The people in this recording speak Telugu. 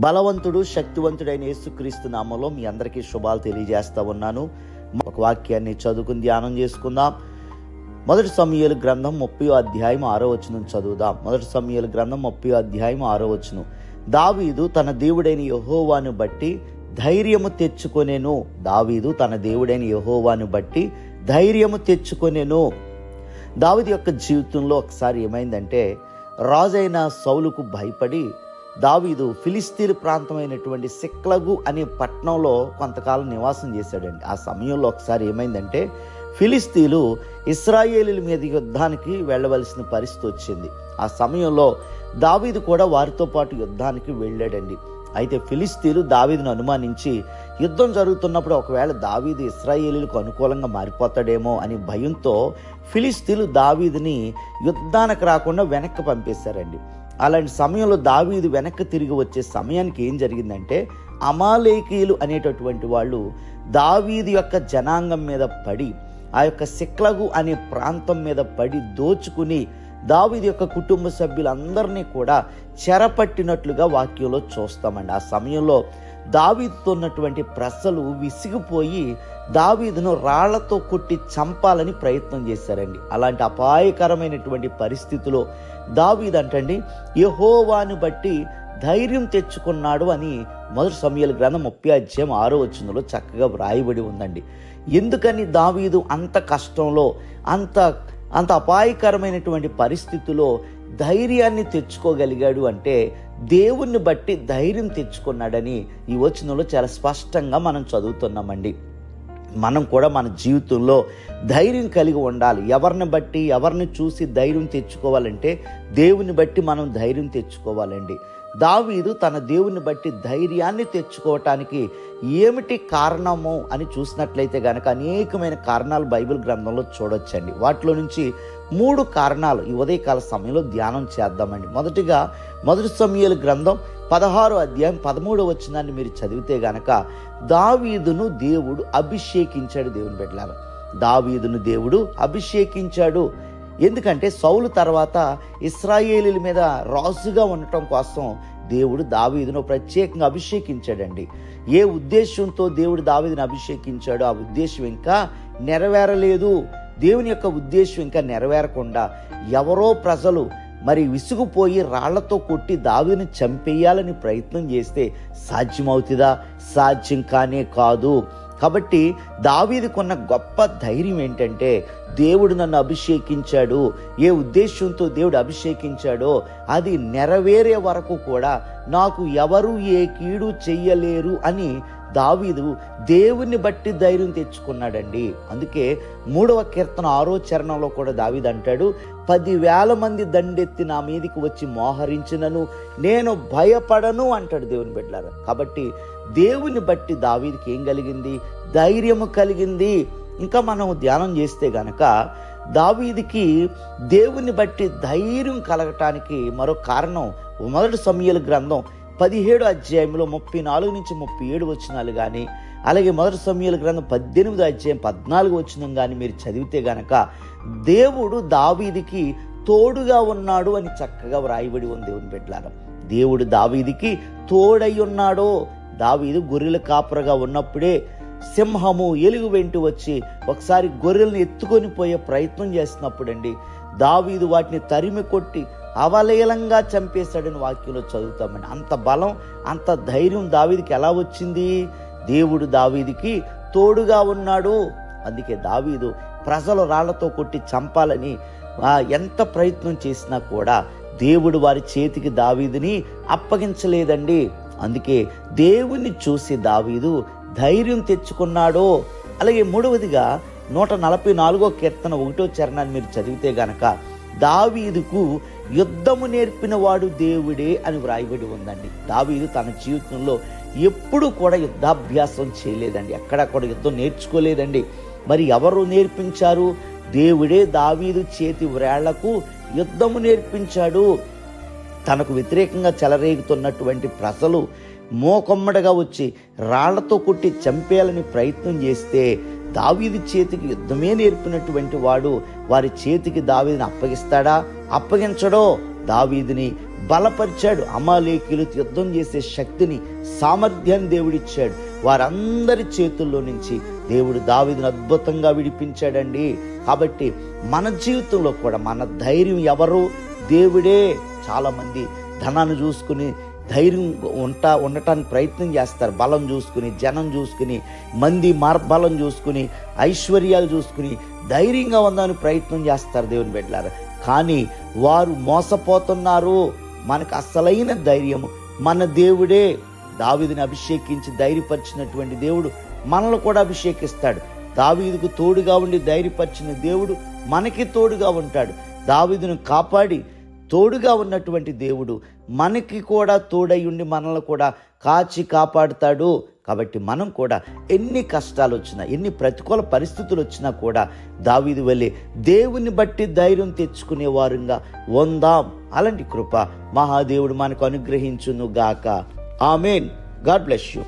బలవంతుడు శక్తివంతుడైన యేసుక్రీస్తు నామంలో మీ అందరికీ శుభాలు తెలియజేస్తా ఉన్నాను. ఒక వాక్యాన్ని చదువుకుని ధ్యానం చేసుకుందాం. మొదటి సమయాలు గ్రంథం ముప్పై అధ్యాయం ఆరో వచనం చదువుదాం. మొదటి సమయాల గ్రంథం ముప్పై అధ్యాయం ఆరో వచనం. దావీదు తన దేవుడైన యహోవాను బట్టి ధైర్యము తెచ్చుకొనేను. దావీదు తన దేవుడైన యహోవాను బట్టి ధైర్యము తెచ్చుకొనేను. దావీదు యొక్క జీవితంలో ఒకసారి ఏమైందంటే రాజైన సౌలుకు భయపడి దావీదు ఫిలిస్తీన్ ప్రాంతమైనటువంటి సిక్లగు అనే పట్టణంలో కొంతకాలం నివాసం చేశాడండి. ఆ సమయంలో ఒకసారి ఏమైందంటే ఫిలిస్తీన్లు ఇస్రాయేలీల మీద యుద్ధానికి వెళ్ళవలసిన పరిస్థితి వచ్చింది. ఆ సమయంలో దావీదు కూడా వారితో పాటు యుద్ధానికి వెళ్ళాడండి. అయితే ఫిలిస్తీన్లు దావీదును అనుమానించి యుద్ధం జరుగుతున్నప్పుడు ఒకవేళ దావీదు ఇస్రాయేలీలకు అనుకూలంగా మారిపోతాడేమో అని భయంతో ఫిలిస్తీన్లు దావీదుని యుద్ధానికి రాకుండా వెనక్కి పంపేశారండి. అలాంటి సమయంలో దావీదు వెనక్కి తిరిగి వచ్చే సమయానికి ఏం జరిగిందంటే అమాలేకీయులు అనేటటువంటి వాళ్ళు దావీదు యొక్క జనాంగం మీద పడి ఆ యొక్క సిక్లగు అనే ప్రాంతం మీద పడి దోచుకుని దావిది యొక్క కుటుంబ సభ్యులందరినీ కూడా చెరపట్టినట్లుగా వాక్యంలో చూస్తామండి. ఆ సమయంలో దావీదుతో ఉన్నటువంటి ప్రజలు విసిగిపోయి దావీదును రాళ్ళతో కొట్టి చంపాలని ప్రయత్నం చేశారండి. అలాంటి అపాయకరమైనటువంటి పరిస్థితిలో దావీద్ అంటండి యహోవాని బట్టి ధైర్యం తెచ్చుకున్నాడు అని మొదటి సమయాల గ్రంథం ముప్పై అధ్యాయం ఆరో వచ్చిందులో చక్కగా వ్రాయబడి ఉందండి. ఎందుకని దావీదు అంత కష్టంలో అంత అంత అపాయకరమైనటువంటి పరిస్థితిలో ధైర్యాన్ని తెచ్చుకోగలిగాడు అంటే దేవుణ్ణి బట్టి ధైర్యం తెచ్చుకున్నాడని ఈ వచనంలో చాలా స్పష్టంగా మనం చదువుతున్నామండి. మనం కూడా మన జీవితంలో ధైర్యం కలిగి ఉండాలి. ఎవరిని బట్టి ఎవరిని చూసి ధైర్యం తెచ్చుకోవాలంటే దేవుని బట్టి మనం ధైర్యం తెచ్చుకోవాలండి. దావీదు తన దేవుని బట్టి ధైర్యాన్ని తెచ్చుకోవటానికి ఏమిటి కారణము అని చూసినట్లయితే గనక అనేకమైన కారణాలు బైబిల్ గ్రంథంలో చూడొచ్చండి. వాటిలో నుంచి మూడు కారణాలు ఈ ఉదయకాల సమయంలో ధ్యానం చేద్దామండి. మొదటిగా మొదటి సమయాల గ్రంథం పదహారు అధ్యాయం పదమూడు వచ్చినాన్ని మీరు చదివితే గనక దావీదును దేవుడు అభిషేకించాడు దేవుని బిడ్డలారా. దావీదును దేవుడు అభిషేకించాడు. ఎందుకంటే సౌలు తర్వాత ఇస్రాయేలీల మీద రాజుగా ఉండటం కోసం దేవుడు దావీదును ప్రత్యేకంగా అభిషేకించాడండి. ఏ ఉద్దేశంతో దేవుడు దావీదును అభిషేకించాడో ఆ ఉద్దేశం ఇంకా నెరవేరలేదు. దేవుని యొక్క ఉద్దేశం ఇంకా నెరవేరకుండా ఎవరో ప్రజలు మరి విసుగుపోయి రాళ్ళతో కొట్టి దావిని చంపేయాలని ప్రయత్నం చేస్తే సాధ్యమవుతుందా? సాధ్యం కానే కాదు. కాబట్టి దావీదుకున్న గొప్ప ధైర్యం ఏంటంటే దేవుడు నన్ను అభిషేకించాడు. ఏ ఉద్దేశంతో దేవుడు అభిషేకించాడో అది నెరవేరే వరకు కూడా నాకు ఎవరు ఏ కీడు చెయ్యలేరు అని దావీదు దేవుని బట్టి ధైర్యం తెచ్చుకున్నాడండి. అందుకే మూడవ కీర్తన ఆరో చరణంలో కూడా దావీదు అంటాడు పదివేల మంది దండెత్తి నా మీదికి వచ్చి మోహరించినను నేను భయపడను అంటాడు దేవుని బిడ్డలారా. కాబట్టి దేవుని బట్టి దావీదికి ఏం కలిగింది? ధైర్యము కలిగింది. ఇంకా మనం ధ్యానం చేస్తే గనక దావీదికి దేవుని బట్టి ధైర్యం కలగటానికి మరో కారణం మొదటి సమయాల గ్రంథం పదిహేడు అధ్యాయంలో ముప్పై నాలుగు నుంచి ముప్పై ఏడు వచ్చినాలు కానీ అలాగే మొదటి సమయాల గ్రంథం పద్దెనిమిది అధ్యాయం పద్నాలుగు వచ్చిన కానీ మీరు చదివితే గనక దేవుడు దావీదికి తోడుగా ఉన్నాడు అని చక్కగా వ్రాయబడి ఉంది. దేవుని బిడ్డలారా దేవుడు దావీదికి తోడై ఉన్నాడో దావీదు గొర్రెల కాపురగా ఉన్నప్పుడే సింహము ఎలుగు వెంటి వచ్చి ఒకసారి గొర్రెలను ఎత్తుకొని పోయే ప్రయత్నం చేసినప్పుడండి దావీదు వాటిని తరిమి కొట్టి అవలేలంగా చంపేశాడని వాక్యంలో చదువుతామండి. అంత బలం అంత ధైర్యం దావీదికి ఎలా వచ్చింది? దేవుడు దావీదికి తోడుగా ఉన్నాడు. అందుకే దావీదు ప్రజలు రాళ్ళతో కొట్టి చంపాలని ఎంత ప్రయత్నం చేసినా కూడా దేవుడు వారి చేతికి దావీదుని అప్పగించలేదండి. అందుకే దేవుణ్ణి చూసి దావీదు ధైర్యం తెచ్చుకున్నాడో. అలాగే మూడవదిగా నూట నలభై నాలుగో కీర్తన ఒకటో చరణాన్ని మీరు చదివితే గనక దావీదుకు యుద్ధము నేర్పిన వాడు దేవుడే అని వ్రాయబడి ఉందండి. దావీదు తన జీవితంలో ఎప్పుడు కూడా యుద్ధాభ్యాసం చేయలేదండి. ఎక్కడా కూడా యుద్ధం నేర్చుకోలేదండి. మరి ఎవరు నేర్పించారు? దేవుడే దావీదు చేతి వ్రేళ్ళకు యుద్ధము నేర్పించాడు. తనకు వ్యతిరేకంగా చెలరేగుతున్నటువంటి ప్రజలు మోకొమ్మడగా వచ్చి రాళ్ళతో కొట్టి చంపేయాలని ప్రయత్నం చేస్తే దావీది చేతికి యుద్ధమే నేర్పినటువంటి వాడు వారి చేతికి దావీదిని అప్పగిస్తాడా? అప్పగించడో? దావీదిని బలపరిచాడు. అమాలేకులు యుద్ధం చేసే శక్తిని సామర్థ్యాన్ని దేవుడిచ్చాడు. వారందరి చేతుల్లో నుంచి దేవుడు దావీదును అద్భుతంగా విడిపించాడండి. కాబట్టి మన జీవితంలో కూడా మన ధైర్యం ఎవరు? దేవుడే. చాలామంది ధనాన్ని చూసుకుని ధైర్యం ఉంటా ఉండటానికి ప్రయత్నం చేస్తారు. బలం చూసుకుని జనం చూసుకుని మంది మార్బలం చూసుకుని ఐశ్వర్యాలు చూసుకుని ధైర్యంగా ఉందని ప్రయత్నం చేస్తారు దేవుని బిడ్డలారు. కానీ వారు మోసపోతున్నారు. మనకు అసలైన ధైర్యం మన దేవుడే దావీదుని అభిషేకించి ధైర్యపరిచినటువంటి దేవుడు మనల్ని కూడా అభిషేకిస్తాడు. దావీదుకు తోడుగా ఉండి ధైర్యపరిచిన దేవుడు మనకి తోడుగా ఉంటాడు. దావీదును కాపాడి తోడుగా ఉన్నటువంటి దేవుడు మనకి కూడా తోడై ఉండి మనల్ని కూడా కాచి కాపాడుతాడు. కాబట్టి మనం కూడా ఎన్ని కష్టాలు వచ్చినా ఎన్ని ప్రతికూల పరిస్థితులు వచ్చినా కూడా దావీది వెళ్ళి దేవుని బట్టి ధైర్యం తెచ్చుకునే వారుగా వందాం అలాంటి కృప మహాదేవుడు మనకు అనుగ్రహించును గాక ఆమెన్. God bless you.